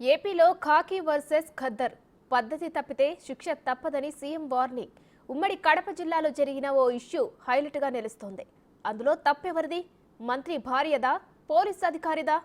ఏపీలో ఖాకీ వర్సెస్ ఖద్దర్. పద్ధతి తప్పితే శిక్ష తప్పదని సీఎం వార్నింగ్. ఉమ్మడి కడప జిల్లాలో జరిగిన ఓ ఇష్యూ హైలైట్గా నిలుస్తోంది. అందులో తప్పెవరిది? మంత్రి భార్యదా? పోలీస్ అధికారిదా?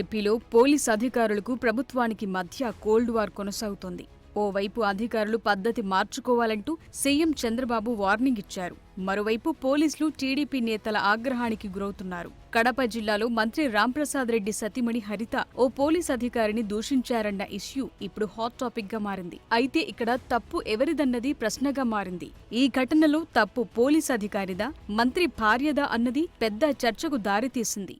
ఏపీలో పోలీస్ అధికారులకు ప్రభుత్వానికి మధ్య కోల్డ్ వార్ కొనసాగుతోంది. ఓవైపు అధికారులు పద్ధతి మార్చుకోవాలంటూ సీఎం చంద్రబాబు వార్నింగ్ ఇచ్చారు. మరోవైపు పోలీసులు టీడీపీ నేతల ఆగ్రహానికి గురవుతున్నారు. కడప జిల్లాలో మంత్రి రాంప్రసాద్ రెడ్డి సతీమణి హరిత ఓ పోలీస్ అధికారిని దూషించారన్న ఇష్యూ ఇప్పుడు హాట్ టాపిక్గా మారింది. అయితే ఇక్కడ తప్పు ఎవరిదన్నది ప్రశ్నగా మారింది. ఈ ఘటనలో తప్పు పోలీస్ అధికారిదా మంత్రి భార్యదా అన్నది పెద్ద చర్చకు దారితీసింది.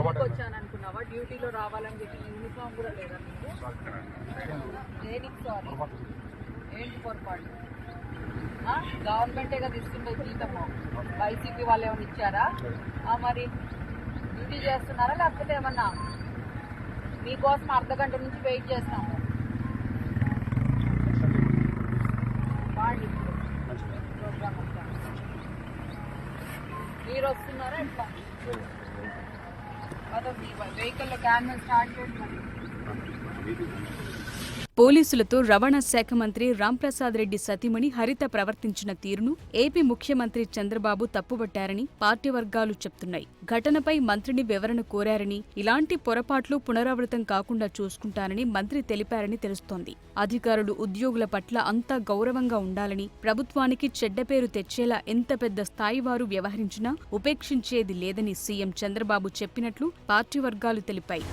వచ్చాను అనుకున్నావా డ్యూటీలో రావాలని చెప్పి యూనిఫామ్ కూడా లేదా మీకు దేనికి సారీ? ఏంటి పొరపాటు? గవర్నమెంటే కదా ఇస్తుండే జీతము. వైసీపీ వాళ్ళు ఏమైనా ఇచ్చారా? మరి డ్యూటీ చేస్తున్నారా లేకపోతే ఏమన్నా మీకోసం అర్ధ గంట నుంచి వెయిట్ చేస్తాము. మీరు వస్తున్నారా? ఎట్లా Other vehicle, vehicle, the van was. పోలీసులతో రవాణా శాఖ మంత్రి రాంప్రసాద్ రెడ్డి సతీమణి హరిత ప్రవర్తించిన తీరును ఏపీ ముఖ్యమంత్రి చంద్రబాబు తప్పుబట్టారని పార్టీ వర్గాలు చెప్తున్నాయి. ఘటనపై మంత్రిని వివరణ కోరారని ఇలాంటి పొరపాట్లు పునరావృతం కాకుండా చూసుకుంటానని మంత్రి తెలిపారని తెలుస్తోంది. అధికారులు ఉద్యోగుల పట్ల అంతా గౌరవంగా ఉండాలని ప్రభుత్వానికి చెడ్డ పేరు తెచ్చేలా ఎంత పెద్ద స్థాయి వారు వ్యవహరించినా ఉపేక్షించేది లేదని సీఎం చంద్రబాబు చెప్పినట్లు పార్టీ వర్గాలు తెలిపాయి.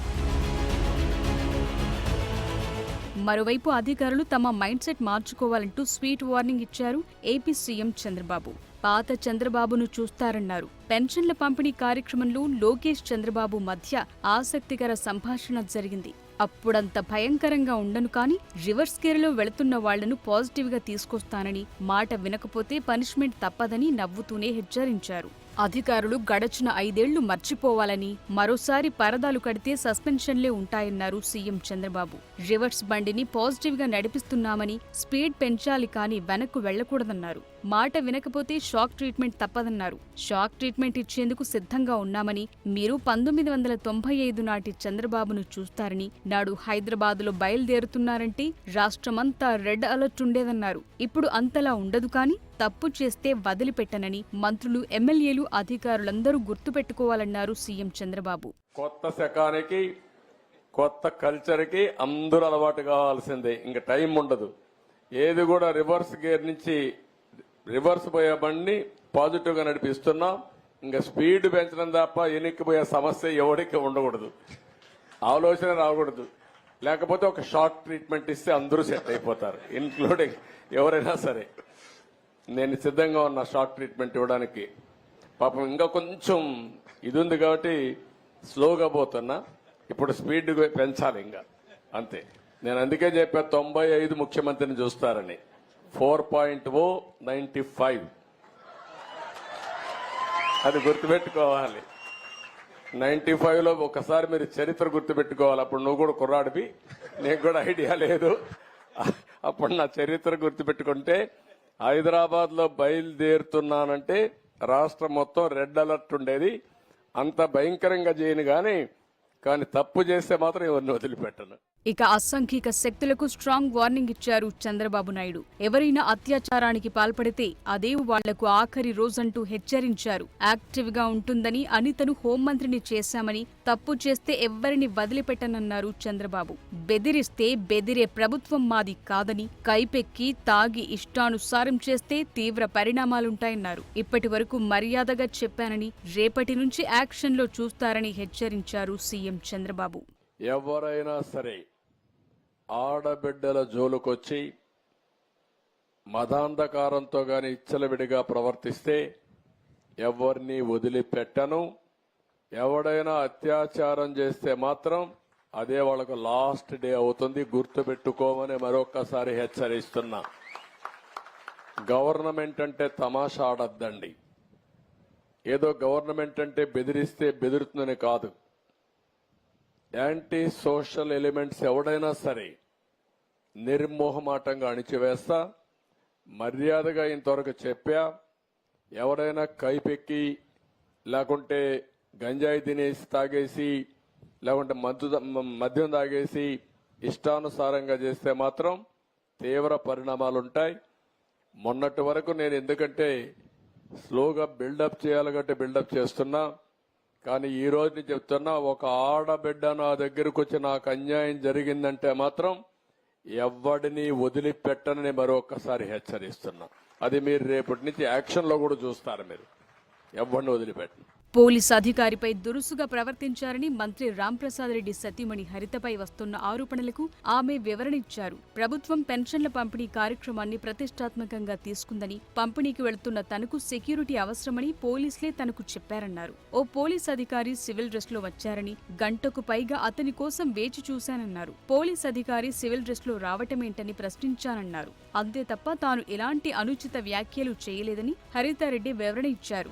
మరోవైపు అధికారులు తమ మైండ్ సెట్ మార్చుకోవాలంటూ స్వీట్ వార్నింగ్ ఇచ్చారు ఏపీ సీఎం చంద్రబాబు. పాత చంద్రబాబును చూస్తారన్నారు. పెన్షన్ల పంపిణీ కార్యక్రమంలో లోకేష్ చంద్రబాబు మధ్య ఆసక్తికర సంభాషణ జరిగింది. అప్పుడంత భయంకరంగా ఉండను కానీ రివర్స్ గేర్లో వెళుతున్న వాళ్ళను పాజిటివ్గా తీసుకొస్తానని మాట వినకపోతే పనిష్మెంట్ తప్పదని నవ్వుతూనే హెచ్చరించారు. అధికారులు గడచిన ఐదేళ్ళు మర్చిపోవాలని మరోసారి పరదాలు కడితే సస్పెన్షన్లే ఉంటాయన్నారు సీఎం చంద్రబాబు. రివర్స్ బండిని పాజిటివ్గా నడిపిస్తున్నామని స్పీడ్ పెంచాలి కానీ వెనక్కు వెళ్ళకూడదన్నారు మాట వినకపోతే షాక్ ట్రీట్మెంట్ తప్పదన్నారు. షాక్ ట్రీట్మెంట్ ఇచ్చేందుకు సిద్ధంగా ఉన్నామని మీరు పంతొమ్మిది వందల తొంభై ఐదు నాటి చంద్రబాబును చూస్తారని నాడు హైదరాబాదులో బయలుదేరుతున్నారంటే రాష్ట్రమంతా రెడ్ అలర్ట్ ఉండేదన్నారు. ఇప్పుడు అంతలా ఉండదు కానీ తప్పు చేస్తే వదిలిపెట్టనని మంత్రులు ఎమ్మెల్యేలు అధికారులందరూ గుర్తుపెట్టుకోవాలన్నారు సీఎం చంద్రబాబు. కొత్త శకానికి కొత్త కల్చర్కి అందరూ అలవాటు కావాల్సిందే. ఇంకా టైం ఉండదు. ఏది కూడా రివర్స్ గేర్ నుంచి రివర్స్ పోయే బండిని పాజిటివ్గా నడిపిస్తున్నాం. ఇంకా స్పీడ్ పెంచడం తప్ప ఎనిక్కిపోయే సమస్య ఎవరికి ఉండకూడదు. ఆలోచన రాకూడదు. లేకపోతే ఒక షార్ట్ ట్రీట్మెంట్ ఇస్తే అందరూ సెట్ అయిపోతారు ఇన్క్లూడింగ్ ఎవరైనా సరే. నేను సిద్ధంగా ఉన్న షార్ట్ ట్రీట్మెంట్ ఇవ్వడానికి పాపం ఇంకా కొంచెం ఇది ఉంది కాబట్టి స్లోగా పోతున్నా. ఇప్పుడు స్పీడ్ పెంచాలి ఇంకా. అంతే. నేను అందుకే చెప్పా తొంభై ఐదు ముఖ్యమంత్రిని చూస్తారని. Four point o ninety five. అది గుర్తుపెట్టుకోవాలి. నైంటీ ఫైవ్లో ఒకసారి మీరు చరిత్ర గుర్తుపెట్టుకోవాలి. అప్పుడు నువ్వు కూడా కుర్రాడివి. నీకు కూడా ఐడియా లేదు. అప్పుడు నా చరిత్ర గుర్తుపెట్టుకుంటే హైదరాబాద్లో బయలుదేరుతున్నానంటే రాష్ట్రం మొత్తం రెడ్ అలర్ట్ ఉండేది. అంత భయంకరంగా చేయను కానీ కానీ తప్పు చేస్తే మాత్రం ఎవరిని వదిలిపెట్టను. ఇక అసంఖ్యక శక్తులకు స్ట్రాంగ్ వార్నింగ్ ఇచ్చారు చంద్రబాబు నాయుడు. ఎవరైనా అత్యాచారానికి పాల్పడితే అదే వాళ్ళకు ఆఖరి రోజంటూ హెచ్చరించారు. యాక్టివ్గా ఉంటుందని అనితను హోంమంత్రిని చేశామని తప్పు చేస్తే ఎవ్వరిని వదిలిపెట్టనన్నారు చంద్రబాబు. బెదిరిస్తే బెదిరే ప్రభుత్వం మాది కాదని కైపెక్కి తాగి ఇష్టానుసారం చేస్తే తీవ్ర పరిణామాలుంటాయన్నారు. ఇప్పటి వరకు మర్యాదగా చెప్పానని రేపటి నుంచి యాక్షన్లో చూస్తారని హెచ్చరించారు సీఎం చంద్రబాబు. ఎవరైనా సరే ఆడబిడ్డల జోలుకొచ్చి మదాంధకారంతో గాని ఇచ్చలవిడిగా ప్రవర్తిస్తే ఎవరిని వదిలిపెట్టను. ఎవడైనా అత్యాచారం చేస్తే మాత్రం అదే వాళ్ళకు లాస్ట్ డే అవుతుంది. గుర్తుపెట్టుకోమని మరొక్కసారి హెచ్చరిస్తున్నా. గవర్నమెంట్ అంటే తమాషా ఆడద్దండి. ఏదో గవర్నమెంట్ అంటే బెదిరిస్తే బెదిరుతుందని కాదు. యాంటీ సోషల్ ఎలిమెంట్స్ ఎవడైనా సరే నిర్మోహమాటంగా అణిచివేస్తా మర్యాదగా ఇంతవరకు చెప్పా ఎవరైనా కైపెక్కి లేకుంటే గంజాయి తినేసి తాగేసి లేకుంటే మద్దు మద్యం తాగేసి ఇష్టానుసారంగా చేస్తే మాత్రం తీవ్ర పరిణామాలు ఉంటాయి మొన్నటి వరకు నేను ఎందుకంటే స్లోగా బిల్డప్ చేయాలంటే బిల్డప్ చేస్తున్నా. కానీ ఈ రోజు నేను చెప్తున్నా ఒక ఆడబిడ్డ నా దగ్గరకు వచ్చి నాకు అన్యాయం జరిగిందంటే మాత్రం ఎవడిని వదిలిపెట్టనని మరొకసారి హెచ్చరిస్తున్నా. అది మీరు రేపటి నుంచి యాక్షన్లో కూడా చూస్తారు మీరు. ఎవరిని వదిలిపెట్టను. పోలీస్ అధికారిపై దురుసుగా ప్రవర్తించారని మంత్రి రాంప్రసాద్ రెడ్డి సతీమణి హరితపై వస్తున్న ఆరోపణలకు ఆమె వివరణ ఇచ్చారు ప్రభుత్వం పెన్షన్ల పంపిణీ కార్యక్రమాన్ని ప్రతిష్టాత్మకంగా తీసుకుందని పంపిణీకి వెళుతున్న తనకు సెక్యూరిటీ అవసరమని పోలీసులే తనకు చెప్పారన్నారు. ఓ పోలీస్ అధికారి సివిల్ డ్రెస్లో వచ్చారని గంటకు పైగా అతని కోసం వేచి చూశానన్నారు. పోలీస్ అధికారి సివిల్ డ్రెస్లో రావటమేంటని ప్రశ్నించానన్నారు. అంతే తప్ప తాను ఎలాంటి అనుచిత వ్యాఖ్యలు చేయలేదని హరితారెడ్డి వివరణ ఇచ్చారు